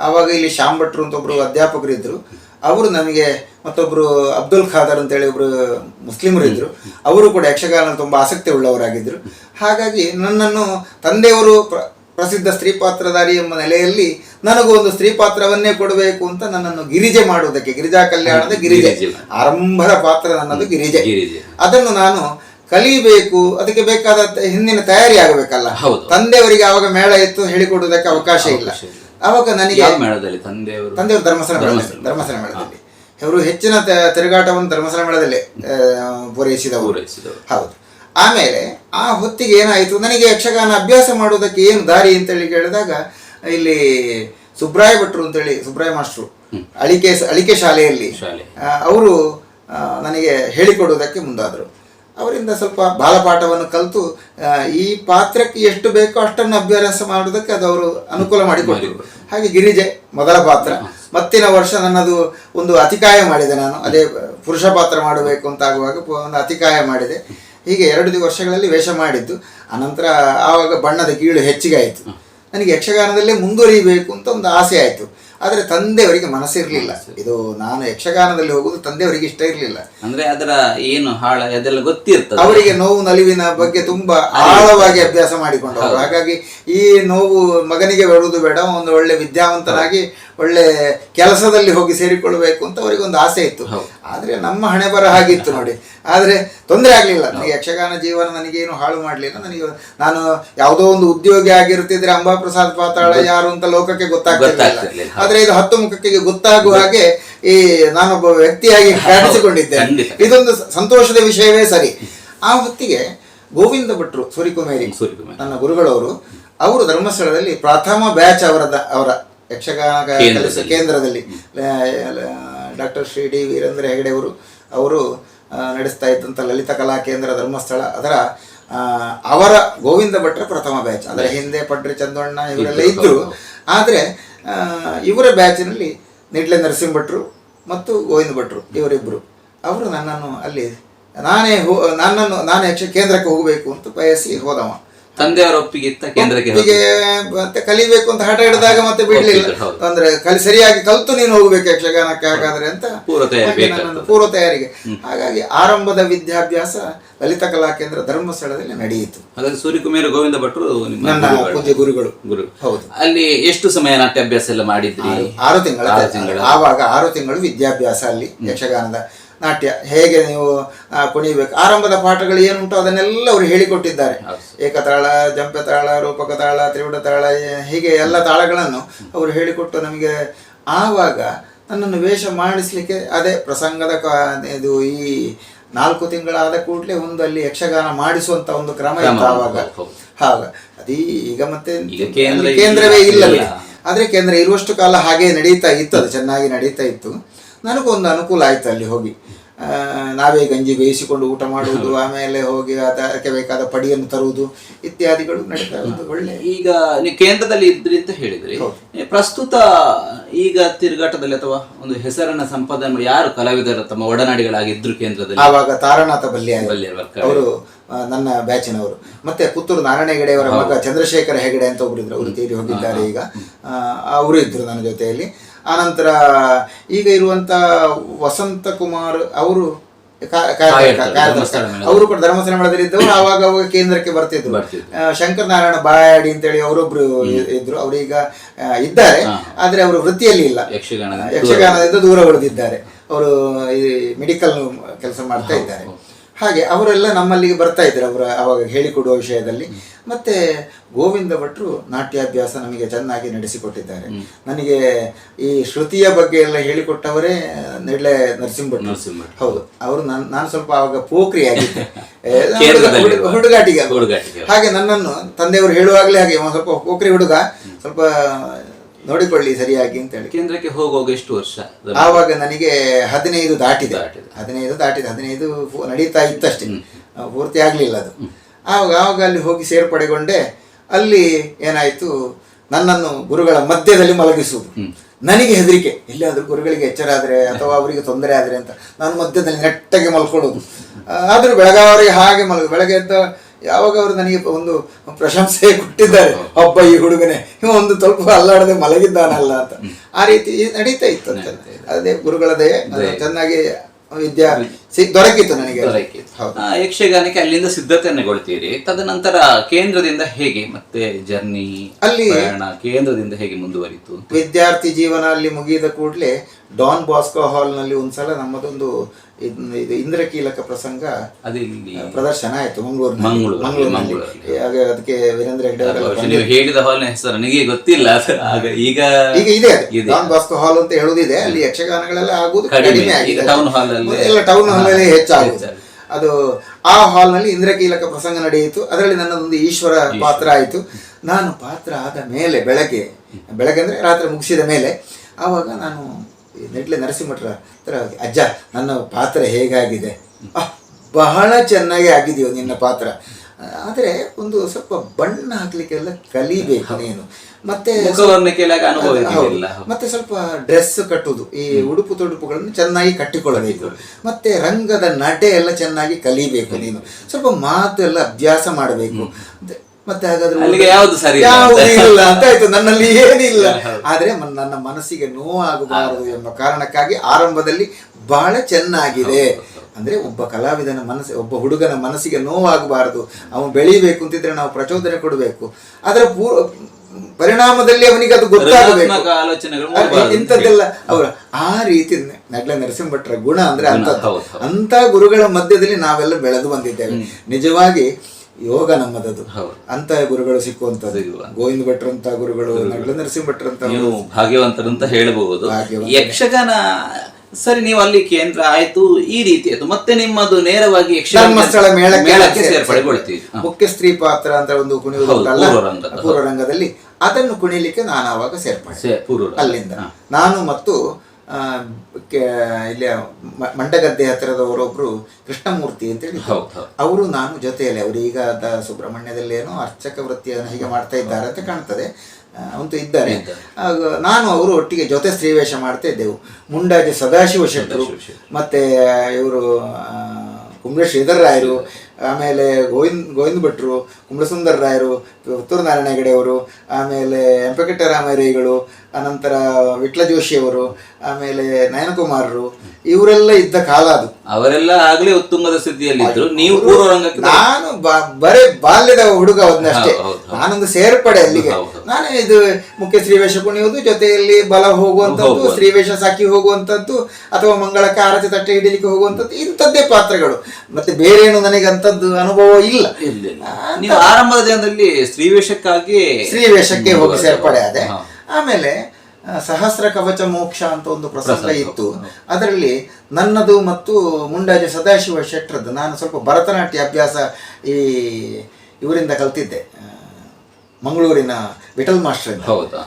ಆವಾಗ ಇಲ್ಲಿ ಶ್ಯಾಮ್ ಭಟ್ರು ಅಂತ ಒಬ್ರು ಅಧ್ಯಾಪಕರು ಇದ್ರು. ಅವರು ನನಗೆ ಮತ್ತೊಬ್ರು ಅಬ್ದುಲ್ ಖಾದರ್ ಅಂತೇಳಿ ಒಬ್ರು ಮುಸ್ಲಿಮರು ಇದ್ರು. ಅವರು ಕೂಡ ಯಕ್ಷಗಾನ ತುಂಬಾ ಆಸಕ್ತಿ ಉಳ್ಳವರಾಗಿದ್ರು ಹಾಗಾಗಿ ನನ್ನನ್ನು ತಂದೆಯವರು ಪ್ರ ಪ್ರಸಿದ್ಧ ಸ್ತ್ರೀ ಪಾತ್ರಧಾರಿ ಎಂಬ ನೆಲೆಯಲ್ಲಿ ನನಗೂ ಒಂದು ಸ್ತ್ರೀ ಪಾತ್ರವನ್ನೇ ಕೊಡಬೇಕು ಅಂತ ನನ್ನನ್ನು ಗಿರಿಜೆ ಮಾಡುವುದಕ್ಕೆ ಗಿರಿಜಾ ಕಲ್ಯಾಣದ ಗಿರಿಜೆ. ಆರಂಭದ ಪಾತ್ರ ನನ್ನದು ಗಿರಿಜೆ. ಗಿರಿಜೆ. ಅದನ್ನು ನಾನು ಕಲಿಬೇಕು ಅದಕ್ಕೆ ಬೇಕಾದ ಹಿಂದಿನ ತಯಾರಿ ಆಗಬೇಕಲ್ಲ. ಹೌದು. ತಂದೆಯವರಿಗೆ ಆವಾಗ ಮೇಳ ಇತ್ತು ಹೇಳಿಕೊಡುವುದಕ್ಕೆ ಅವಕಾಶ ಇಲ್ಲ. ಅವಾಗ ಆವಾಗ ನನಗೆ ಮೇಳದಲ್ಲಿ? ತಂದೆಯವರು? ತಂದೆಯವರು ಧರ್ಮಸ್ಥಳ ಧರ್ಮಸ್ಥಳ ಮೇಳದಲ್ಲಿ. ಅವರು ಹೆಚ್ಚಿನ ತಿರುಗಾಟವನ್ನು ಧರ್ಮಸ್ಥಳ ಮೇಳದಲ್ಲಿ ಪೂರೈಸಿದವರು. ಹೌದು. ಆಮೇಲೆ ಆ ಹೊತ್ತಿಗೆ ಏನಾಯಿತು? ನನಗೆ ಯಕ್ಷಗಾನ ಅಭ್ಯಾಸ ಮಾಡುವುದಕ್ಕೆ ಏನು ದಾರಿ ಅಂತೇಳಿ ಕೇಳಿದಾಗ ಇಲ್ಲಿ ಸುಬ್ರಾಯ ಭಟ್ರು ಅಂತೇಳಿ ಸುಬ್ರಾಯ ಮಾಸ್ಟ್ರು ಅಳಿಕೆ ಅಳಿಕೆ ಶಾಲೆಯಲ್ಲಿ ಶಾಲೆ. ಅವರು ನನಗೆ ಹೇಳಿಕೊಡುವುದಕ್ಕೆ ಮುಂದಾದರು. ಅವರಿಂದ ಸ್ವಲ್ಪ ಬಾಲಪಾಠವನ್ನು ಕಲಿತು ಈ ಪಾತ್ರಕ್ಕೆ ಎಷ್ಟು ಬೇಕೋ ಅಷ್ಟನ್ನು ಅಭ್ಯಾಸ ಮಾಡುವುದಕ್ಕೆ ಅದು ಅವರು ಅನುಕೂಲ ಮಾಡಿಕೊಟ್ಟರು ಹಾಗೆ ಗಿರಿಜೆ ಮೊದಲ ಪಾತ್ರ. ಮತ್ತಿನ ವರ್ಷ ನನ್ನದು ಒಂದು ಅತಿಕಾಯ ಮಾಡಿದೆ ನಾನು. ಅದೇ ಪುರುಷ ಪಾತ್ರ ಮಾಡಬೇಕು ಅಂತ ಆಗುವಾಗ ಒಂದು ಅತಿಕಾಯ ಮಾಡಿದೆ. ಹೀಗೆ ಎರಡು ವರ್ಷಗಳಲ್ಲಿ ವೇಷ ಮಾಡಿದ್ದು. ಅನಂತರ ಆವಾಗ ಬಣ್ಣದ ಕೀಳು ಹೆಚ್ಚಿಗೆ ಆಯಿತು. ನನಗೆ ಯಕ್ಷಗಾನದಲ್ಲೇ ಮುಂದುವರಿಬೇಕು ಅಂತ ಒಂದು ಆಸೆ ಆಯಿತು. ಆದರೆ ತಂದೆಯವರಿಗೆ ಮನಸ್ಸಿರಲಿಲ್ಲ. ಇದು ನಾನು ಯಕ್ಷಗಾನದಲ್ಲಿ ಹೋಗುವುದು ತಂದೆಯವರಿಗೆ ಇಷ್ಟ ಇರಲಿಲ್ಲ. ಅಂದ್ರೆ ಅದರ ಏನು ಹಾಳ ಅದೆಲ್ಲ ಗೊತ್ತಿರ್ತದೆ. ಅವರಿಗೆ ನೋವು ನಲಿವಿನ ಬಗ್ಗೆ ತುಂಬಾ ಆಳವಾಗಿ ಅಭ್ಯಾಸ ಮಾಡಿಕೊಂಡವರು. ಹಾಗಾಗಿ ಈ ನೋವು ಮಗನಿಗೆ ಬರುವುದು ಬೇಡ ಒಂದು ಒಳ್ಳೆ ವಿದ್ಯಾವಂತನಾಗಿ ಒಳ್ಳೆ ಕೆಲಸದಲ್ಲಿ ಹೋಗಿ ಸೇರಿಕೊಳ್ಳಬೇಕು ಅಂತ ಅವರಿಗೆ ಒಂದು ಆಸೆ ಇತ್ತು. ಆದರೆ ನಮ್ಮ ಹಣೆ ಬರ ಹಾಗಿತ್ತು ನೋಡಿ. ಆದರೆ ತೊಂದರೆ ಆಗಲಿಲ್ಲ. ನನಗೆ ಯಕ್ಷಗಾನ ಜೀವನ ನನಗೇನು ಹಾಳು ಮಾಡಲಿಲ್ಲ. ನನಗೆ ನಾನು ಯಾವುದೋ ಒಂದು ಉದ್ಯೋಗಿ ಆಗಿರ್ತಿದ್ರೆ ಅಂಬಾಪ್ರಸಾದ್ ಪಾತಾಳ ಯಾರು ಅಂತ ಲೋಕಕ್ಕೆ ಗೊತ್ತಾಗ್ತಿರ್ಲಿಲ್ಲ. ಆದರೆ ಆದ್ರೆ ಇದು ಹತ್ತು ಮುಖಕ್ಕೆ ಗೊತ್ತಾಗುವ ಹಾಗೆ ಈ ನಾನೊಬ್ಬ ವ್ಯಕ್ತಿಯಾಗಿ ಕಾಣಿಸಿಕೊಂಡಿದ್ದೇನೆ ಇದೊಂದು ಸಂತೋಷದ ವಿಷಯವೇ ಸರಿ. ಆ ಹೊತ್ತಿಗೆ ಗೋವಿಂದ ಭಟ್ರು ಸೂರಿಕುಮೇರಿ ಸೂರಿಕುಮಾರಿ. ನನ್ನ ಗುರುಗಳವರು ಅವರು ಧರ್ಮಸ್ಥಳದಲ್ಲಿ ಪ್ರಥಮ ಬ್ಯಾಚ್ ಅವರದ ಅವರ ಯಕ್ಷಗಾನ ಕೆಲಸ ಕೇಂದ್ರದಲ್ಲಿ. ಡಾಕ್ಟರ್ ಶ್ರೀ ಡಿ ವೀರೇಂದ್ರ ಹೆಗಡೆ ಅವರು ಅವರು ನಡೆಸ್ತಾ ಇದ್ದಂಥ ಲಲಿತ ಕಲಾ ಕೇಂದ್ರ ಧರ್ಮಸ್ಥಳ ಅದರ ಅವರ ಗೋವಿಂದ ಭಟ್ರ ಪ್ರಥಮ ಬ್ಯಾಚ್. ಅಂದರೆ ಹಿಂದೆ ಪಟ್ರಿ ಚಂದಣ್ಣ ಇವರೆಲ್ಲ ಇದ್ರು. ಆದರೆ ಇವರ ಬ್ಯಾಚಿನಲ್ಲಿ ನಿಡ್ಲೆ ನರಸಿಂಹ ಭಟ್ರು ಮತ್ತು ಗೋವಿಂದ ಭಟ್ರು ಇವರಿಬ್ಬರು ಅವರು ನನ್ನನ್ನು ಅಲ್ಲಿ ನಾನೇ ಹೋ ನನ್ನನ್ನು ನಾನು ಯಕ್ಷ ಕೇಂದ್ರಕ್ಕೆ ಹೋಗಬೇಕು ಅಂತ ಬಯಸಿ ಹೋದವ. ತಂದೆಯವರ ಒಪ್ಪಿಗೆ ಇತ್ತ ಕೇಂದ್ರಕ್ಕೆ ಹೀಗೆ ಮತ್ತೆ ಕಲಿಬೇಕು ಅಂತ ಹಠ ಹಿಡಿದಾಗ ಮತ್ತೆ ಬಿಡ್ಲಿಲ್ಲ. ಅಂದ್ರೆ ಕಲಿ ಸರಿಯಾಗಿ ಕಲ್ತು ನೀನು ಹೋಗ್ಬೇಕು ಯಕ್ಷಗಾನಕ್ಕೆ ಹಾಗಾದ್ರೆ ಅಂತ. ಪೂರ್ವ ತಯಾರಿಗೆ ಹಾಗಾಗಿ ಆರಂಭದ ವಿದ್ಯಾಭ್ಯಾಸ ಲಲಿತ ಕಲಾ ಕೇಂದ್ರ ಧರ್ಮಸ್ಥಳದಲ್ಲಿ ನಡೆಯಿತು. ಹಾಗಾದ್ರೆ ಸೂರ್ಯಕುಮಾರ್ ಗೋವಿಂದ ಭಟ್ರು ನಿಮ್ಮ ನನ್ನ. ಪೂಜ್ಯ ಗುರುಗಳು. ಗುರು. ಹೌದು. ಅಲ್ಲಿ ಎಷ್ಟು ಸಮಯ ನಾಟ್ಯಾಭ್ಯಾಸ ಎಲ್ಲ ಮಾಡಿದ್ರಿ? ಆರು ತಿಂಗಳು ಆರು ತಿಂಗಳ. ಆವಾಗ ಆರು ತಿಂಗಳು ವಿದ್ಯಾಭ್ಯಾಸ ಅಲ್ಲಿ ಯಕ್ಷಗಾನದ ನಾಟ್ಯ. ಹೇಗೆ ನೀವು ಕುಣಿಬೇಕು? ಆರಂಭದ ಪಾಠಗಳು ಏನುಂಟು ಅದನ್ನೆಲ್ಲ ಅವರು ಹೇಳಿಕೊಟ್ಟಿದ್ದಾರೆ. ಏಕತಾಳ ಜಂಪೆ ತಾಳ ರೂಪಕ ತಾಳ ತ್ರಿವಿಡ ತಾಳ ಹೀಗೆ ಎಲ್ಲ ತಾಳಗಳನ್ನು ಅವರು ಹೇಳಿಕೊಟ್ಟು ನಮಗೆ ಆವಾಗ ನನ್ನನ್ನು ವೇಷ ಮಾಡಿಸ್ಲಿಕ್ಕೆ ಅದೇ ಪ್ರಸಂಗದ ಇದು ಈ ನಾಲ್ಕು ತಿಂಗಳಾದ ಕೂಡಲೇ ಒಂದು ಅಲ್ಲಿ ಯಕ್ಷಗಾನ ಮಾಡಿಸುವಂತ ಒಂದು ಕ್ರಮ ಇತ್ತು ಆವಾಗ. ಹಾಗ. ಅದೀ ಈಗ ಮತ್ತೆ ಕೇಂದ್ರವೇ ಇಲ್ಲ. ಆದರೆ ಕೇಂದ್ರ ಇರುವಷ್ಟು ಕಾಲ ಹಾಗೆ ನಡೀತಾ ಇತ್ತು ಅದು ಚೆನ್ನಾಗಿ ನಡೀತಾ ಇತ್ತು. ನನಗೊಂದು ಅನುಕೂಲ ಆಯ್ತು ಅಲ್ಲಿ ಹೋಗಿ. ನಾವೇ ಗಂಜಿ ಬೇಯಿಸಿಕೊಂಡು ಊಟ ಮಾಡುವುದು ಆಮೇಲೆ ಹೋಗಿ ಅದಕ್ಕೆ ಬೇಕಾದ ಪಡಿಯನ್ನು ತರುವುದು ಇತ್ಯಾದಿಗಳು ನಡೀತಾ ಇರೋದು ಒಳ್ಳೆ ಈಗ ನೀವು ಕೇಂದ್ರದಲ್ಲಿ ಇದ್ರಿ ಅಂತ ಹೇಳಿದ್ರಿ. ಪ್ರಸ್ತುತ ಈಗ ತಿರುಗಾಟದಲ್ಲಿ ಅಥವಾ ಒಂದು ಹೆಸರನ್ನ ಸಂಪಾದನೆ ಯಾರು ಕಲಾವಿದರು ತಮ್ಮ ಒಡನಾಡಿಗಳಾಗಿದ್ರು ಕೇಂದ್ರದಲ್ಲಿ? ಆವಾಗ ತಾರನಾಥ ಬಲ್ಯ ಅವರು ನನ್ನ ಬ್ಯಾಚಿನವರು. ಮತ್ತೆ ಪುತ್ತೂರು ನಾರಾಯಣ ಹೆಗಡೆ ಅವರ ಮಗ ಚಂದ್ರಶೇಖರ ಹೆಗಡೆ ಅಂತ ಒಬ್ರು ಇದ್ರು. ಅವರು ತೀರಿ ಹೋಗಿದ್ದಾರೆ ಈಗ. ಅವರು ಇದ್ರು ನನ್ನ ಜೊತೆಯಲ್ಲಿ. ಆನಂತರ ಈಗ ಇರುವಂತ ವಸಂತ ಕುಮಾರ್ ಅವರು. ಅವರು ಕೂಡ ಧರ್ಮಸ್ಥಳ ಮೇಳದಲ್ಲಿ ಇದ್ದವರು ಆವಾಗ ಅವಾಗ ಕೇಂದ್ರಕ್ಕೆ ಬರ್ತಿದ್ರು. ಶಂಕರ್ ನಾರಾಯಣ ಬಾಯಾಡಿ ಅಂತೇಳಿ ಅವರೊಬ್ರು ಇದ್ರು. ಅವರೀಗ ಆ, ಇದ್ದಾರೆ. ಆದ್ರೆ ಅವರು ವೃತ್ತಿಯಲ್ಲಿ ಇಲ್ಲ. ಯಕ್ಷಗಾನ ಯಕ್ಷಗಾನದಿಂದ ದೂರ ಉಳಿದಿದ್ದಾರೆ. ಅವರು ಈ ಮೆಡಿಕಲ್ ಕೆಲಸ ಮಾಡ್ತಾ ಇದ್ದಾರೆ. ಹಾಗೆ ಅವರೆಲ್ಲ ನಮ್ಮಲ್ಲಿಗೆ ಬರ್ತಾ ಇದ್ರು ಅವರ ಅವಾಗ ಹೇಳಿಕೊಡುವ ವಿಷಯದಲ್ಲಿ. ಮತ್ತೆ ಗೋವಿಂದ ಭಟ್ರು ನಾಟ್ಯಾಭ್ಯಾಸ ನಮಗೆ ಚೆನ್ನಾಗಿ ನಡೆಸಿಕೊಟ್ಟಿದ್ದಾರೆ. ನನಗೆ ಈ ಶ್ರುತಿಯ ಬಗ್ಗೆ ಎಲ್ಲ ಹೇಳಿಕೊಟ್ಟವರೇ ನೆಡ್ಲೆ ನರಸಿಂಹ ಭಟ್ ಹೌದು ಅವರು ನಾನು ನಾನು ಸ್ವಲ್ಪ ಅವಾಗ ಪೋಖ್ರಿ ಆಗಿದ್ದೆ. ಹುಡುಗಾಟಿಗೆ. ಹಾಗೆ ನನ್ನನ್ನು ತಂದೆಯವರು ಹೇಳುವಾಗಲೇ ಹಾಗೆ ಸ್ವಲ್ಪ ಪೋಖ್ರಿ ಹುಡುಗ ಸ್ವಲ್ಪ ನೋಡಿಕೊಳ್ಳಿ ಸರಿಯಾಗಿ ಅಂತ ಹೇಳಿ. ಕೇಂದ್ರಕ್ಕೆ ಹೋಗುವಾಗ ಎಷ್ಟು ವರ್ಷ? ಆವಾಗ ನನಗೆ ಹದಿನೈದು ದಾಟಿದೆ. ಹದಿನೈದು ದಾಟಿದೆ. ಹದಿನೈದು ನಡೀತಾ ಇತ್ತಷ್ಟೇ. ಪೂರ್ತಿ ಆಗಲಿಲ್ಲ ಅದು. ಆವಾಗ ಆವಾಗ ಅಲ್ಲಿ ಹೋಗಿ ಸೇರ್ಪಡೆಗೊಂಡೆ. ಅಲ್ಲಿ ಏನಾಯಿತು? ನನ್ನನ್ನು ಗುರುಗಳ ಮಧ್ಯದಲ್ಲಿ ಮಲಗಿಸುವುದು. ನನಗೆ ಹೆದರಿಕೆ. ಎಲ್ಲಾದರೂ ಗುರುಗಳಿಗೆ ಎಚ್ಚರ ಆದರೆ ಅಥವಾ ಅವರಿಗೆ ತೊಂದರೆ ಆದರೆ ಅಂತ. ನಾನು ಮಧ್ಯದಲ್ಲಿ ನೆಟ್ಟಗೆ ಮಲ್ಕೊಳ್ಳೋದು. ಆದರೂ ಬೆಳಗಾವರಿಗೆ ಹಾಗೆ ಮಲಗ ಬೆಳಗ್ಗೆ ಎದ್ದ ಯಾವಾಗ ಅವರು ನನಗೆ ಒಂದು ಪ್ರಶಂಸೆ ಕೊಟ್ಟಿದ್ದಾರೆ ಒಬ್ಬ ಈ ಹುಡುಗನೇ ಇವ ಒಂದು ಸ್ವಲ್ಪ ಅಲ್ಲಾಡದೆ ಮಲಗಿದ್ದಾನಲ್ಲ ಅಂತ. ಆ ರೀತಿ ನಡೀತಾ ಇತ್ತು ಅಂತ. ಅದೇ ಗುರುಗಳ ದಯೆ ಚೆನ್ನಾಗಿ ವಿದ್ಯಾ ದೊರಕಿತ್ತು ನನಗೆ. ಯಕ್ಷಗಾನಕ್ಕೆ ಅಲ್ಲಿಂದ ಸಿದ್ಧತೆಯನ್ನುಗೊಳ್ತೀರಿ ತದನಂತರ ಕೇಂದ್ರದಿಂದ ಹೇಗೆ ಮತ್ತೆ ಜರ್ನಿ ಅಲ್ಲಿ- ಕೇಂದ್ರದಿಂದ ಹೇಗೆ ಮುಂದುವರಿತು? ವಿದ್ಯಾರ್ಥಿ ಜೀವನ ಅಲ್ಲಿ ಮುಗಿದ ಕೂಡಲೇ ಡಾನ್ ಬಾಸ್ಕೋ ಹಾಲ್ನಲ್ಲಿ ಒಂದ್ಸಲ ನಮ್ಮದೊಂದು ಇದ್- ಇದು ಇಂದ್ರಕೀಲಕ ಪ್ರಸಂಗ ಪ್ರದರ್ಶನ ಆಯ್ತು ಮಂಗಳೂರು ಮಂಗಳೂರು ಅದಕ್ಕೆ ವೀರೇಂದ್ರ ಹೆಗ್ಡೆ ನೀವು ಹೇಳಿದ ಹಾಲ್ನ ಹೆಸರು ನನಗೆ ಗೊತ್ತಿಲ್ಲ. ಆಗ ಈಗ ಈಗ ಇದೆ. ಡಾನ್ ಬಾಸ್ಕೋ ಹಾಲ್ ಅಂತ ಹೇಳುದಿದೆ. ಅಲ್ಲಿ ಯಕ್ಷಗಾನಗಳೆಲ್ಲ ಆಗುವುದು ಕಡಿಮೆ. ಆಗಿದೆ. ಟೌನ್ ಹಾಲ್ ಅಲ್ಲಿ- ಎಲ್ಲ ಟೌನ್ ಹಾಲ್ ಅಲ್ಲಿ ಹೆಚ್ಚಾಗುತ್ತೆ. ಅದು ಆ ಹಾಲ್ನಲ್ಲಿ ಇಂದ್ರಕೀಲಕ ಪ್ರಸಂಗ ನಡೆಯಿತು. ಅದರಲ್ಲಿ ನನ್ನದೊಂದು ಈಶ್ವರ. ಪಾತ್ರ ಆಯಿತು. ನಾನು ಪಾತ್ರ ಆದ ಮೇಲೆ ಬೆಳಗ್ಗೆ ಬೆಳಗ್ಗೆ ಅಂದ್ರೆ ರಾತ್ರಿ ಮುಗಿಸಿದ ಮೇಲೆ ಆವಾಗ ನಾನು ನೆಡ್ಲೆ ನರಸಿಂಹಟ್ರ ಥರ ಅಜ್ಜ ನನ್ನ ಪಾತ್ರ ಹೇಗಾಗಿದೆ? "ಆಹ್, ಬಹಳ ಚೆನ್ನಾಗಿ ಆಗಿದೆಯೋ ನಿನ್ನ ಪಾತ್ರ. ಆದರೆ ಒಂದು ಸ್ವಲ್ಪ ಬಣ್ಣ ಹಾಕ್ಲಿಕ್ಕೆಲ್ಲ ಕಲಿಬೇಕು ನೀನು. ಮತ್ತೆ ಮತ್ತೆ ಸ್ವಲ್ಪ ಡ್ರೆಸ್ ಕಟ್ಟುವುದು ಈ ಉಡುಪು ತೊಡುಪುಗಳನ್ನು ಚೆನ್ನಾಗಿ ಕಟ್ಟಿಕೊಳ್ಳಬೇಕು. ಮತ್ತೆ ರಂಗದ ನಟೆ ಎಲ್ಲ ಚೆನ್ನಾಗಿ ಕಲಿಬೇಕು ನೀನು. ಸ್ವಲ್ಪ ಮಾತು ಎಲ್ಲ ಅಭ್ಯಾಸ ಮಾಡಬೇಕು. ಮತ್ತೆ- ಹಾಗಾದ್ರೆ ಅಲ್ಲಿಗೆ ಯಾವುದು ಸರಿ ಇಲ್ಲ ಅಂತ. ಆಯ್ತು. ನನ್ನಲ್ಲಿ ಏನಿಲ್ಲ. ಆದ್ರೆ ನನ್ನ ಮನಸ್ಸಿಗೆ ನೋವಾಗಬಾರದು ಎಂಬ ಕಾರಣಕ್ಕಾಗಿ ಆರಂಭದಲ್ಲಿ ಬಹಳ ಚೆನ್ನಾಗಿದೆ. ಅಂದ್ರೆ ಒಬ್ಬ ಕಲಾವಿದನ ಮನಸ್ಸು ಒಬ್ಬ ಹುಡುಗನ ಮನಸ್ಸಿಗೆ ನೋವಾಗಬಾರದು. ಅವನು ಬೆಳಿಬೇಕು ಅಂತಿದ್ರೆ ನಾವು ಪ್ರಚೋದನೆ ಕೊಡಬೇಕು. ಅದರ ಪೂರ್ವ ಪರಿಣಾಮದಲ್ಲಿ ಅವನಿಗೆ ಅದು ಗೊತ್ತಾಗಬೇಕು. ಇಂಥದ್ದೆಲ್ಲ ಅವರ ಆ ರೀತಿ ನಗ್ಲ ನರಸಿಂಹಟ್ರ ಗುಣ ಅಂದ್ರೆ ಹೌದು. ಅಂತ ಗುರುಗಳ ಮಧ್ಯದಲ್ಲಿ ನಾವೆಲ್ಲ ಬೆಳೆದು ಬಂದಿದ್ದೇವೆ. ನಿಜವಾಗಿ ಯೋಗ ನಮ್ಮದದು. ಹೌದು. ಅಂತ ಗುರುಗಳು ಸಿಕ್ಕುವಂತದ್ದು. ಗೋವಿಂದ ಭಟ್ರಂತ ಗುರುಗಳು ನಗ್ಲ ನರಸಿಂಹ ಭಟ್ರಂತ ನೀವು ಭಾಗ್ಯವಂತರಂತ ಹೇಳಬಹುದು. ಯಕ್ಷಗಾನ ಸರಿ ನೀವು ಅಲ್ಲಿ ಕೇಂದ್ರ ಆಯ್ತು ಈ ರೀತಿ ಆಯ್ತು. ಮತ್ತೆ ನಿಮ್ಮದು ನೇರವಾಗಿ ಯಕ್ಷಗಾನ ಧರ್ಮಸ್ಥಳ ಮೇಳಕ್ಕೆ ಮೇಳಕ್ಕೆ ಸೇರ್ಪಡೆ. ಸೇರ್ಪಡೆಗೊಳ್ತೀವಿ. ಮುಖ್ಯ ಸ್ತ್ರೀ ಪಾತ್ರ ಅಂತ ಒಂದು ಕುಣಿಯುವುದು ಪೂರ್ವರಂಗದಲ್ಲಿ ಅದನ್ನು ಕುಣಿಲಿಕ್ಕೆ ನಾನು ಅವಾಗ ಸೇರ್ಪಡೆ ಅಲ್ಲಿಂದ. ನಾನು ಮತ್ತು ಇಲ್ಲಿ ಮ- ಮಂಡಗದ್ದೆ ಹತ್ತಿರದವರೊಬ್ರು ಕೃಷ್ಣಮೂರ್ತಿ ಅಂತ ಹೇಳಿ ಹೌದು, ಹೌದು. ಅವರು ನಾನು ಜೊತೆಯಲ್ಲಿ ಅವರು ಈಗ ಸುಬ್ರಹ್ಮಣ್ಯದಲ್ಲೇನೋ ಸುಬ್ರಹ್ಮಣ್ಯದಲ್ಲಿ ಏನೋ ಅರ್ಚಕ ವೃತ್ತಿಯನ್ನು ಹೀಗೆ ಮಾಡ್ತಾ ಇದ್ದಾರೆ ಅಂತ ಕಾಣ್ತದೆ. ಅಂತೂ ಇದ್ದಾರೆ. ನಾನು ಅವರು ಒಟ್ಟಿಗೆ ಜೊತೆ ಸ್ತ್ರೀವೇಷ ಮಾಡ್ತಾ ಇದ್ದೆವು. ಮುಂಡಾಜಿ ಸದಾಶಿವ ಶೆಟ್ಟರು ಮತ್ತೆ ಇವರು ಕುಂಬ್ಳ ಶ್ರೀಧರ್ ರಾಯರು ಆಮೇಲೆ ಗೋವಿಂದ್ ಗೋವಿಂದ ಭಟ್ರು ಕುಂಬ್ಳಸುಂದರ್ ರಾಯರು ಪುತ್ತೂರು ನಾರಾಯಣ ಹೆಗಡೆಯವರು ಆಮೇಲೆ ಎಂಪಕಟ್ಟರಾಮಯ್ಯಗಳು ಅನಂತರ ವಿಟ್ಲ ಜೋಶಿಯವರು ಆಮೇಲೆ ನಯನಕುಮಾರರು ಇವರೆಲ್ಲ ಇದ್ದ ಕಾಲ ಅದು ಅವರೆಲ್ಲ ಆಗ್ಲೇ ಉತ್ತುಂಗದ ಸ್ಥಿತಿಯಲ್ಲಿ ನೀವು ಪೂರ್ವ ರಂಗಕ್ಕೆ ನಾನು ಬರೇ ಬಾಲ್ಯದ ಹುಡುಗ ಒಂದಷ್ಟೇ ಹೌದು. ನಾನೊಂದು ಸೇರ್ಪಡೆ ಅಲ್ಲಿಗೆ. ನಾನು ಇದು ಮುಖ್ಯ ಶ್ರೀವೇಷ ಕುಣಿಯುವುದು ಜೊತೆಯಲ್ಲಿ ಬಲ ಹೋಗುವಂತದ್ದು ಹೋಗುವಂಥದ್ದು. ಸ್ತ್ರೀವೇಷ ಸಾಕಿ ಹೋಗುವಂತದ್ದು ಅಥವಾ ಮಂಗಳಕ್ಕೆ ಆರತಿ ತಟ್ಟೆ ಹಿಡಿಲಿಕ್ಕೆ ಹೋಗುವಂತದ್ದು ಇಂಥದ್ದೇ ಪಾತ್ರಗಳು ಮತ್ತೆ ಬೇರೆ ಏನು ನನಗೆ ಅಂತದ್ದು ಅನುಭವ ಇಲ್ಲ. ನೀವು ಆರಂಭದ ದಿನದಲ್ಲಿ ಶ್ರೀವೇಷಕ್ಕಾಗಿ ಶ್ರೀವೇಷಕ್ಕೆ ಹೋಗಿ ಸೇರ್ಪಡೆ ಆದೆ ಹಾ. ಆಮೇಲೆ ಸಹಸ್ರ ಕವಚ ಮೋಕ್ಷ ಅಂತ ಒಂದು ಪ್ರಸಂಗ ಇತ್ತು. ಅದರಲ್ಲಿ ನನ್ನದು ಮತ್ತು ಮುಂಡಾಜ ಸದಾಶಿವ ಶೆಟ್ರದ್ದು ನಾನು ಸ್ವಲ್ಪ ಭರತನಾಟ್ಯ ಅಭ್ಯಾಸ ಈ ಇವರಿಂದ ಕಲ್ತಿದ್ದೆ. ಮಂಗಳೂರಿನ ವಿಠಲ್ ಮಾಸ್ಟರ್. ಹೌದಾ?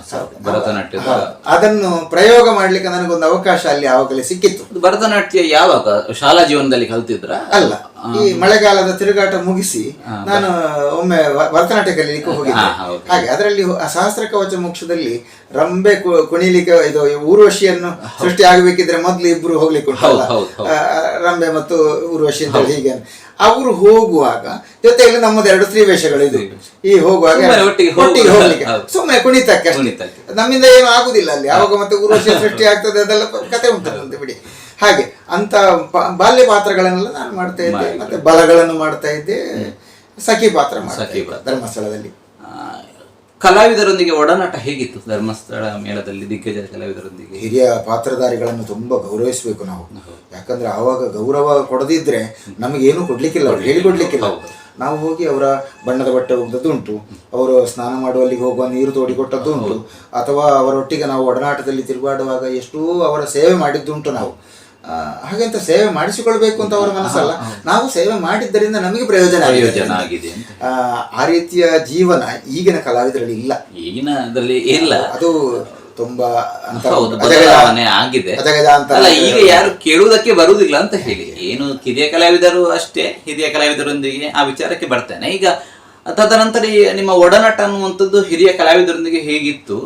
ಭರತನಾಟ್ಯದ ಅದನ್ನು ಪ್ರಯೋಗ ಮಾಡ್ಲಿಕ್ಕೆ ನನಗೊಂದು ಅವಕಾಶ ಅಲ್ಲಿ ಆವಾಗಲೇ ಸಿಕ್ಕಿತ್ತು. ಭರತನಾಟ್ಯ ಯಾವಾಗ? ಶಾಲಾ ಜೀವನದಲ್ಲಿ ಕಲ್ತಿದ್ರ? ಅಲ್ಲ ಈ ಮಳೆಗಾಲದ ತಿರುಗಾಟ ಮುಗಿಸಿ ನಾನು ಒಮ್ಮೆ ಭರತನಾಟ್ಯ ಕಲೀಲಿಕ್ಕೆ ಹೋಗಿದ್ದೆ. ಹಾಗೆ ಅದರಲ್ಲಿ ಸಹಸ್ರ ಕವಚ ಮೋಕ್ಷದಲ್ಲಿ ರಂಬೆ ಕುಣಿಲಿಕ್ಕೆ ಇದು ಊರ್ವಶಿಯನ್ನು ಸೃಷ್ಟಿ ಆಗಬೇಕಿದ್ರೆ ಮೊದ್ಲು ಇಬ್ರು ಹೋಗ್ಲಿಕ್ಕೆ ಉಂಟಲ್ಲ. ರಂಬೆ ಮತ್ತು ಊರ್ವಶಿ ಅಂತ ಹೇಳಿ ಹೀಗೆ. ಅವರು ಹೋಗುವಾಗ ಜೊತೆಯಲ್ಲಿ ನಮ್ಮದು ಎರಡು ಸ್ತ್ರೀ ವೇಷಗಳು ಇದು ಈ ಹೋಗುವಾಗ ಸುಮ್ಮನೆ ಒಟ್ಟಿಗೆ ಹೋಗ್ಲಿಕ್ಕೆ. ಸುಮ್ಮನೆ ಕುಣಿತಕ್ಕೆ. ನಮ್ಮಿಂದ ಏನು ಆಗುದಿಲ್ಲ ಅಲ್ಲಿ. ಯಾವಾಗ ಮತ್ತೆ ಉರ್ವಶ ಸೃಷ್ಟಿ ಆಗ್ತದೆ ಅದೆಲ್ಲ ಕತೆ ಉಂಟಂತೆ ಬಿಡಿ. ಹಾಗೆ ಅಂತ ಬಾಲ್ಯ ಪಾತ್ರಗಳನ್ನೆಲ್ಲ ನಾನು ಮಾಡ್ತಾ ಇದ್ದೆ. ಮತ್ತೆ ಬಲಗಳನ್ನು ಮಾಡ್ತಾ ಇದ್ದೆ. ಸಖಿ ಪಾತ್ರ ಮಾಡ್ತಾ ಧರ್ಮಸ್ಥಳದಲ್ಲಿ. ಆ, ಕಲಾವಿದರೊಂದಿಗೆ ಒಡನಾಟ ಹೇಗಿತ್ತು ಧರ್ಮಸ್ಥಳ ಮೇಳದಲ್ಲಿ ದಿಗ್ಗಜ ಕಲಾವಿದರೊಂದಿಗೆ? ಹಿರಿಯ ಪಾತ್ರಧಾರಿಗಳನ್ನು ತುಂಬಾ ಗೌರವಿಸಬೇಕು ನಾವು. ಯಾಕಂದ್ರೆ ಆವಾಗ ಗೌರವ ಕೊಡದಿದ್ರೆ ನಮಗೇನು ಕೊಡ್ಲಿಕ್ಕಿಲ್ಲ ಅವ್ರು ಹೇಳಿಕೊಡ್ಲಿಕ್ಕಿಲ್ಲ. ನಾವು ಹೋಗಿ ಅವರ ಬಣ್ಣದ ಬಟ್ಟೆ ಒಗ್ದದ್ದು ಉಂಟು ಅವರು ಸ್ನಾನ ಮಾಡುವಲ್ಲಿಗೆ ಹೋಗುವ ನೀರು ತೋಡಿಕೊಟ್ಟದ್ದು ಉಂಟು ಅಥವಾ ಅವರೊಟ್ಟಿಗೆ ನಾವು ಒಡನಾಟದಲ್ಲಿ ತಿರುಗಾಡುವಾಗ ಎಷ್ಟೋ ಅವರ ಸೇವೆ ಮಾಡಿದ್ದುಂಟು ನಾವು. ಹಾಗೆಂತ ಸೇವೆ ಮಾಡಿಸಿಕೊಳ್ಬೇಕು ಅಂತ ಅವರ ಮನಸ್ಸಲ್ಲ. ನಾವು ಸೇವೆ ಮಾಡಿದ್ದರಿಂದ ನಮಗೆ ಪ್ರಯೋಜನ ಆಗಿದೆ. ಪ್ರಯೋಜನ ಆಗಿದೆ. ಆ, ರೀತಿಯ ಜೀವನ ಈಗಿನ ಕಲಾವಿದರಲ್ಲಿ ಇಲ್ಲ. ಈಗಿನ ಅದರಲ್ಲಿ ಇಲ್ಲ. ಅದು ತುಂಬಾ ಆಗಿದೆ. ಅಲ್ಲ ಈಗ ಯಾರು ಕೇಳುವುದಕ್ಕೆ ಬರುವುದಿಲ್ಲ ಅಂತ ಹೇಳಿ. ಏನು ಕಿರಿಯ ಕಲಾವಿದರು ಅಷ್ಟೇ ಹಿರಿಯ ಕಲಾವಿದರೊಂದಿಗೆ ಆ ವಿಚಾರಕ್ಕೆ ಬರ್ತೇನೆ. ಈಗ ತದನಂತರ ಈ ನಿಮ್ಮ ಒಡನಾಟ ಅನ್ನುವಂಥದ್ದು ಹಿರಿಯ ಕಲಾವಿದರೊಂದಿಗೆ ಹೇಗಿತ್ತು?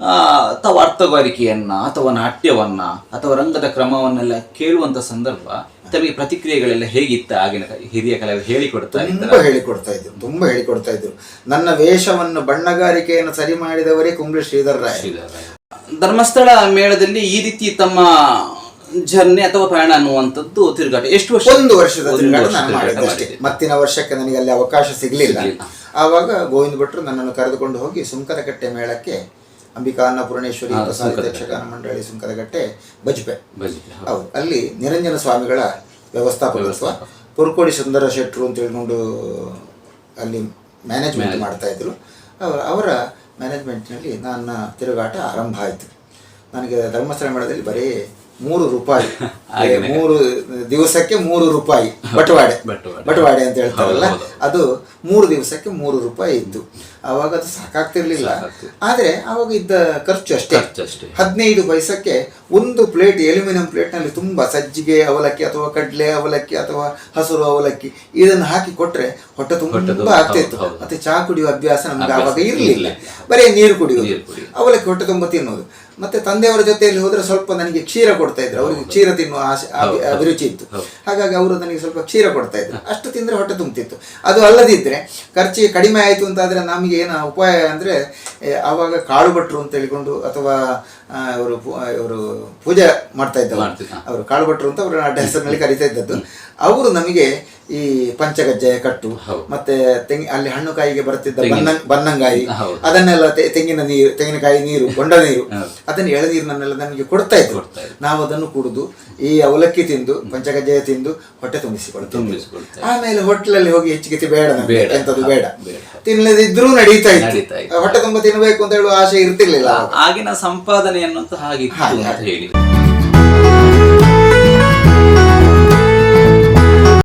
ಆ, ಅಥವಾ ಅರ್ಥಗಾರಿಕೆಯನ್ನ ಅಥವಾ ನಾಟ್ಯವನ್ನ ಅಥವಾ ರಂಗದ ಕ್ರಮವನ್ನೆಲ್ಲ ಕೇಳುವಂತ ಸಂದರ್ಭ ತಮಗೆ ಪ್ರತಿಕ್ರಿಯೆಗಳೆಲ್ಲ ಹೇಗಿತ್ತ? ಆಗಿನ ಹಿರಿಯ ಕಲಾವಿದ ಹೇಳಿಕೊಡ್ತಾ ತುಂಬಾ ಹೇಳಿಕೊಡ್ತಾ ಇದ್ರು ತುಂಬಾ ಹೇಳಿಕೊಡ್ತಾ ಇದ್ರು. ನನ್ನ ವೇಷವನ್ನು ಬಣ್ಣಗಾರಿಕೆಯನ್ನು ಸರಿ ಮಾಡಿದವರೇ ಕುಂಬ್ಳೆ ಶ್ರೀಧರ್ ರಾಯ್ ಧರ್ಮಸ್ಥಳ ಮೇಳದಲ್ಲಿ ಈ ರೀತಿ ತಮ್ಮ ಜರ್ನಿ ಅಥವಾ ಪ್ರಯಾಣ ಅನ್ನುವಂಥದ್ದು ತಿರುಗಾಟ. ಎಷ್ಟು ವರ್ಷ? ಒಂದು ವರ್ಷದ ತಿರುಗಾಟ ನಾನು ಮಾಡಿದ್ದೆ ಅಷ್ಟೇ. ಮತ್ತಿನ ವರ್ಷಕ್ಕೆ ನನಗೆ ಅಲ್ಲಿ ಅವಕಾಶ ಸಿಗಲಿಲ್ಲ. ಆವಾಗ ಗೋವಿಂದ ಭಟ್ರು ನನ್ನನ್ನು ಕರೆದುಕೊಂಡು ಹೋಗಿ ಸುಂಕದಕಟ್ಟೆ ಮೇಳಕ್ಕೆ ಅಂಬಿಕಾ ಅನ್ನಪೂರ್ಣೇಶ್ವರಿ. ಯಕ್ಷಗಾನ ಮಂಡಳಿ ಸುಂಕದಕಟ್ಟೆ ಬಜ್ಪೆ. ಹೌದು. ಹೌದು. ಅಲ್ಲಿ ನಿರಂಜನ ಸ್ವಾಮಿಗಳ ವ್ಯವಸ್ಥಾಪಕತ್ವ ಪುರ್ಕೋಡಿ ಸುಂದರ ಶೆಟ್ರು ಅಂತ ಹೇಳ್ಕೊಂಡು ಅಲ್ಲಿ ಮ್ಯಾನೇಜ್ಮೆಂಟ್ ಮಾಡ್ತಾ ಇದ್ರು. ಅವರ ಅವರ ಮ್ಯಾನೇಜ್ಮೆಂಟ್ನಲ್ಲಿ ನನ್ನ ತಿರುಗಾಟ ಆರಂಭ ಆಯಿತು. ನನಗೆ ಧರ್ಮಸ್ಥಳ ಮೇಳದಲ್ಲಿ ಬರೀ ಮೂರು ರೂಪಾಯಿ. ಮೂರು ದಿವಸಕ್ಕೆ ಮೂರು ರೂಪಾಯಿ ಬಟವಾಡೆ ಬಟವಾಡೆ. ಅಂತ ಹೇಳ್ತಾರಲ್ಲ. ಅದು ಮೂರು ದಿವಸಕ್ಕೆ ಮೂರು ರೂಪಾಯಿ ಇತ್ತು ಅವಾಗ ಅದು ಸಾಕಾಗ್ತಿರ್ಲಿಲ್ಲ. ಆದ್ರೆ ಅವಾಗ ಇದ್ದ ಖರ್ಚು ಅಷ್ಟೇ. ಹದಿನೈದು ಪೈಸಕ್ಕೆ ಒಂದು ಪ್ಲೇಟ್ ಎಲ್ಯೂಮಿನಿಯಂ ಪ್ಲೇಟ್ನಲ್ಲಿ ತುಂಬಾ ಸಜ್ಜಿಗೆ ಅವಲಕ್ಕಿ ಅಥವಾ ಕಡ್ಲೆ ಅವಲಕ್ಕಿ ಅಥವಾ ಹಸಿರು ಅವಲಕ್ಕಿ ಇದನ್ನು ಹಾಕಿ ಕೊಟ್ರೆ ಹೊಟ್ಟೆ ತುಂಬಾ ಆಗ್ತಿತ್ತು. ಮತ್ತೆ ಚಹಾ ಕುಡಿಯುವ ಅಭ್ಯಾಸ ನಮ್ಗೆ ಅವಾಗ ಆವಾಗ ಇರ್ಲಿಲ್ಲ. ಬರೀ ನೀರು ಕುಡಿಯೋದು ಅವಲಕ್ಕಿ ಹೊಟ್ಟೆ ತುಂಬ ತಿನ್ನೋದು ಮತ್ತೆ ತಂದೆಯವರ ಜೊತೆಯಲ್ಲಿ ಹೋದ್ರೆ ಸ್ವಲ್ಪ ನನಗೆ ಕ್ಷೀರ ಕೊಡ್ತಾ ಇದ್ರು ಅವರಿಗೆ ಕ್ಷೀರ ತಿನ್ನುವ ಆಸೆ ಅಭಿರುಚಿ ಇತ್ತು. ಹಾಗಾಗಿ ಅವರು ನನಗೆ ಸ್ವಲ್ಪ ಕ್ಷೀರ ಕೊಡ್ತಾ ಇದ್ರು. ಅಷ್ಟು ತಿಂದ್ರೆ ಹೊಟ್ಟೆ ತುಂಬುತ್ತಿತ್ತು ಅದು ಅಲ್ಲದಿದ್ರೆ ಖರ್ಚಿಗೆ ಕಡಿಮೆ ಆಯಿತು ಅಂತಾದ್ರೆ ನಮಗೆ ಏನು ಉಪಾಯ ಅಂದ್ರೆ ಆವಾಗ ಕಾಳು ಭಟ್ರು ಅಂತ ಹೇಳಿಕೊಂಡು ಅಥವಾ ಇವರು ಇವರು ಪೂಜೆ ಮಾಡ್ತಾ ಇದ್ದವರು. ಅವರು ಕಾಳು ಭಟ್ರು ಅಂತ ಅವರು ಅಡ್ಡ ಹೆಸರಿನಲ್ಲಿ ಕರೀತಾ ಇದ್ದದ್ದು. ಅವರು ನಮಗೆ ಈ ಪಂಚಗಜ್ಜೆಯ ಕಟ್ಟು ಮತ್ತೆ ತೆಂಗಿ ಅಲ್ಲಿ ಹಣ್ಣುಕಾಯಿಗೆ ಬರ್ತಿದ್ದ ಬರುತ್ತಿದ್ದ ಬನ್ನಂಗ್ ಬನ್ನಂಗಾಯಿ ಅದನ್ನೆಲ್ಲ ತೆಂಗಿನ ನೀರು ತೆಂಗಿನಕಾಯಿ ನೀರು ಕೊಂಡ ನೀರು ಅದನ್ನು ಎಳನೀರನ್ನೆಲ್ಲ ನಮಗೆ ಕೊಡ್ತಾ ಇದ್ರು. ಇದ್ರು. ನಾವು ಅದನ್ನು ಕುಡಿದು ಈ ಅವಲಕ್ಕಿ ತಿಂದು ಪಂಚಗಜ್ಜೆಯ ತಿಂದು ಹೊಟ್ಟೆ ತುಂಬಿಸಿಕೊಳ್ತೇವೆ. ಆಮೇಲೆ ಹೋಟ್ಲಲ್ಲಿ ಹೋಗಿ ಹೆಚ್ಚಿಗೆ ಬೇಡ ನಮ್ಗೆ, ಬೇಡ. ಬೇಡ. ಬೇಡ. ತಿನ್ನದಿದ್ರೂ ನಡೀತಾ ಇತ್ತು. ಹೊಟ್ಟೆ ತುಂಬ ತಿನ್ನಬೇಕು ಅಂತ ಹೇಳುವ ಆಸೆ ಇರ್ತಿರ್ಲಿಲ್ಲ. ಆಗಿನ ಸಂಪಾದನೆ ಅನ್ನುವಂಥ ಹಾಗೆ, ಅಂತ ಹಾಗೆ. ಹೇಳಿ